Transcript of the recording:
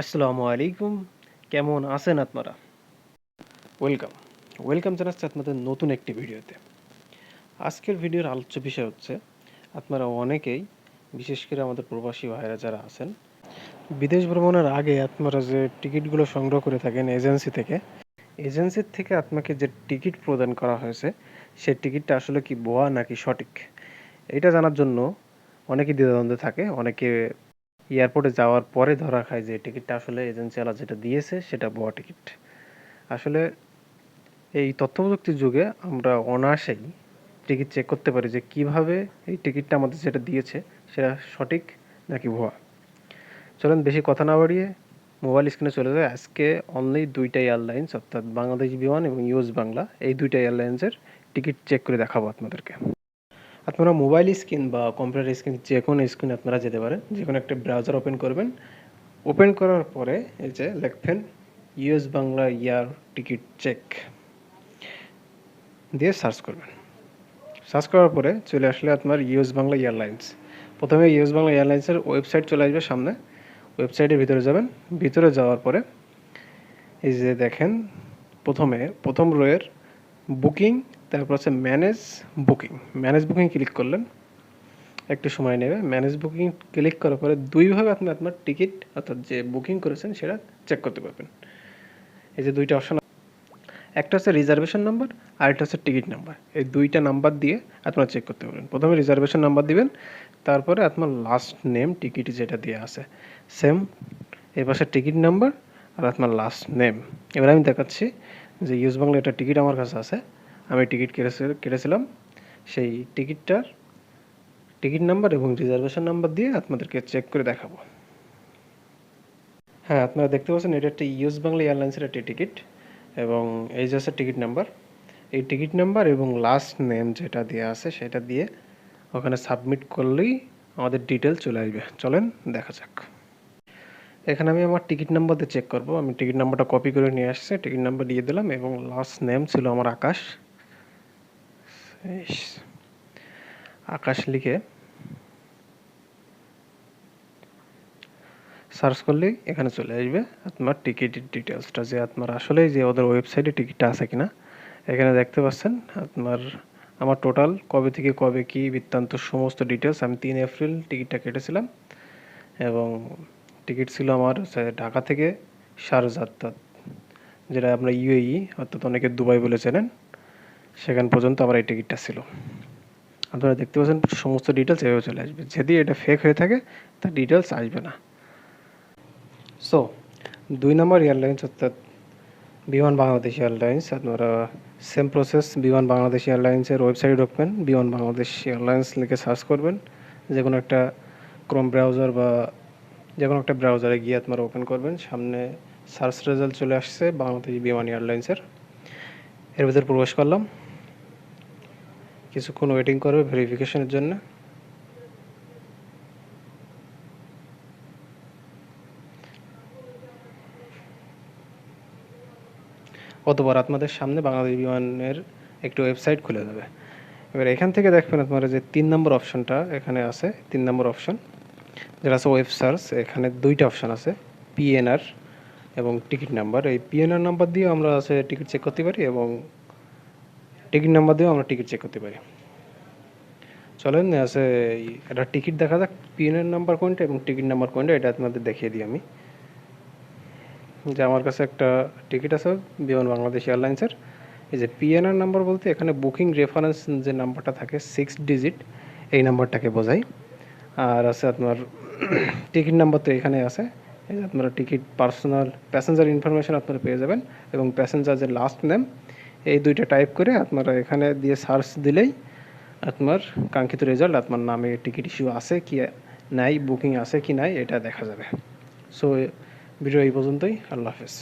আসসালামু আলাইকুম। কেমন আছেন আপনারা? ওয়েলকাম। ওয়েলকাম জানাচ্ছি আপনাদের নতুন একটি ভিডিওতে। আজকের ভিডিওর আলোচ্য বিষয় হচ্ছে, আপনারা অনেকেই, বিশেষ করে আমাদের প্রবাসী ভাইরা যারা আছেন, বিদেশ ভ্রমণের আগে আপনারা যে টিকিটগুলো সংগ্রহ করে থাকেন এজেন্সি থেকে এজেন্সির থেকে আপনাকে যে টিকিট প্রদান করা হয়েছে সেই টিকিটটা আসলে কি ভুয়া নাকি সঠিক? এটা জানার জন্য অনেকেই দ্বিধাদ্বন্দ্বে থাকে, অনেকে এয়ারপোর্টে যাওয়ার পরে ধরা খায় যে টিকিটটা আসলে এজেন্সিওয়ালা যেটা দিয়েছে সেটা ভুয়া টিকিট আসলে এই তথ্য প্রযুক্তির যুগে আমরা অনায়াসেই টিকিট চেক করতে পারি যে কীভাবে এই টিকিটটা আমাদের যেটা দিয়েছে সেটা সঠিক নাকি ভুয়া। চলেন বেশি কথা না বাড়িয়ে মোবাইল স্ক্রিনে চলে যায় আজকে অনলি দুইটা এয়ারলাইন্স অর্থাৎ বাংলাদেশ বিমান এবং ইউএস বাংলা, এই দুইটা এয়ারলাইন্সের টিকিট চেক করে দেখাবো আপনাদেরকে। আপনারা মোবাইল স্ক্রিন বা কম্পিউটার স্ক্রিন যে কোনো স্ক্রিনে আপনারা যেতে পারেন, যে কোনো একটা ব্রাউজার ওপেন করবেন। ওপেন করার পরে এই যে লিখবেন US Bangla air ticket check দিয়ে সার্চ করবেন। সার্চ করার পরে চলে আসলে আপনার ইউএস বাংলা এয়ারলাইন্স প্রথমে ইউএস বাংলা এয়ারলাইন্সের ওয়েবসাইট চলে আসবে সামনে। ওয়েবসাইটের ভিতরে যাবেন। ভিতরে যাওয়ার পরে এই যে দেখেন, প্রথমে, প্রথম রোয়ের বুকিং তারপর হচ্ছে manage booking manage booking click করলেন। একটু সময় নেবে। ম্যানেজ বুকিং ক্লিক করার পরে দুইভাবে আপনি আপনার টিকিট অর্থাৎ যে বুকিং করেছেন সেটা চেক করতে পারবেন। এই যে দুইটা অপশন একটা হচ্ছে রিজার্ভেশন নাম্বার আর একটা হচ্ছে টিকিট নাম্বার এই দুইটা নাম্বার দিয়ে আপনারা চেক করতে পারবেন। প্রথমে রিজার্ভেশন নাম্বার দিবেন, তারপরে আপনার লাস্ট নেম টিকিট যেটা দেওয়া আছে। সেম এই পাশে টিকিট নাম্বার আর আপনার লাস্ট নেম এবার আমি দেখাচ্ছি যে ইউজ বাংলা একটা টিকিট আমার কাছে আছে। আমি টিকিট কেটেছি, কেটেছিলাম। সেই টিকিটটার টিকিট নাম্বার এবং রিজার্ভেশন নাম্বার দিয়ে আপনাদেরকে চেক করে দেখাবো। হ্যাঁ আপনারা দেখতে পাচ্ছেন এটা একটা ইউএস বাংলা এয়ারলাইন্সের একটি টিকিট এবং এই যে আছে টিকিট নাম্বার। এই টিকিট নাম্বার এবং লাস্ট নেম যেটা দেওয়া আছে সেটা দিয়ে ওখানে সাবমিট করলেই আমাদের ডিটেল চলে আসবে। চলেন, দেখা যাক। এখানে আমি আমার টিকিট নাম্বার দিয়ে চেক করব। আমি টিকিট নাম্বারটা কপি করে নিয়ে আসছি। টিকিট নাম্বার দিয়ে দিলাম এবং লাস্ট নেম ছিল আমার আকাশ। আকাশ লিখে সার্চ করলেই এখানে চলে আসবে। আপনার টিকিটের ডিটেলসটা যে আপনার আসলেই যে ওদের ওয়েবসাইটে টিকিটটা আছে কিনা। এখানে দেখতে পাচ্ছেন আপনার আমার টোটাল কবে থেকে কবে কি বৃত্তান্ত সমস্ত ডিটেলস আমি তিন এপ্রিল টিকিটটা কেটেছিলাম এবং টিকিট ছিল আমার ঢাকা থেকে অর্থাৎ যেটা আমরা ইউএই, অর্থাৎ অনেকে দুবাই বলে চেনেন। সেখান পর্যন্ত আমার এই টিকিটটা ছিল। আপনারা দেখতে পাচ্ছেন সমস্ত ডিটেলস এভাবে চলে আসবে। যদি এটা ফেক হয়ে থাকে, তার ডিটেলস আসবে না। সো দুই নম্বর এয়ারলাইন্স অর্থাৎ বিমান বাংলাদেশ এয়ারলাইন্স আপনারা সেম প্রসেস বিমান বাংলাদেশ এয়ারলাইন্সের ওয়েবসাইটে ঢুকবেন, বিমান বাংলাদেশ এয়ারলাইন্স লিখে সার্চ করবেন। যে কোনো একটা ক্রোম ব্রাউজার বা যে কোনো একটা ব্রাউজারে গিয়ে আপনারা ওপেন করবেন। সামনে সার্চ রেজাল্ট চলে আসছে বাংলাদেশ বিমান এয়ারলাইন্সের এর ভিতরে প্রবেশ করলাম। কিছুক্ষণ ওয়েটিং করবে ভেরিফিকেশনের জন্য। অতবার আপনাদের সামনে বাংলাদেশ বিমানের একটি ওয়েবসাইট খুলে যাবে এবার এখান থেকে দেখবেন আপনারা যে তিন নম্বর অপশনটা এখানে আছে, তিন নম্বর অপশন যেটা আছে ওয়েব সার্চ এখানে দুইটা অপশন আছে পিএনআর এবং টিকিট নাম্বার এই পিএনআর নাম্বার দিয়ে আমরা আছে টিকিট চেক করতে পারি এবং টিকিট নাম্বার দিয়েও আমরা টিকিট চেক করতে পারি। চলেন আছে এটা টিকিট দেখা যাক পিএনআর নাম্বার কোনটা এবং টিকিট নাম্বার কোনটা, এটা আপনাদের দেখিয়ে দিই আমি। যে আমার কাছে একটা টিকিট আছে, বিমান বাংলাদেশ এয়ারলাইন্সের। এই যে পিএনআর নাম্বার বলতে এখানে বুকিং রেফারেন্স যে নাম্বারটা থাকে সিক্স ডিজিট এই নাম্বারটাকে বোঝাই। আর আছে আপনার টিকিট নাম্বার তো এখানে আছে। এই যে আপনারা টিকিট পার্সোনাল প্যাসেঞ্জার ইনফরমেশন আপনারা পেয়ে যাবেন এবং প্যাসেঞ্জার যে লাস্ট নেম এই দুইটা টাইপ করে আপনারা এখানে দিয়ে সার্চ দিলেই আপনার কাঙ্ক্ষিত রেজাল্ট আপনার নামে টিকিট ইস্যু আছে কি নাই বুকিং আছে কি নাই, এটা দেখা যাবে। সো ভিডিও এই পর্যন্তই, আল্লাহ হাফেজ।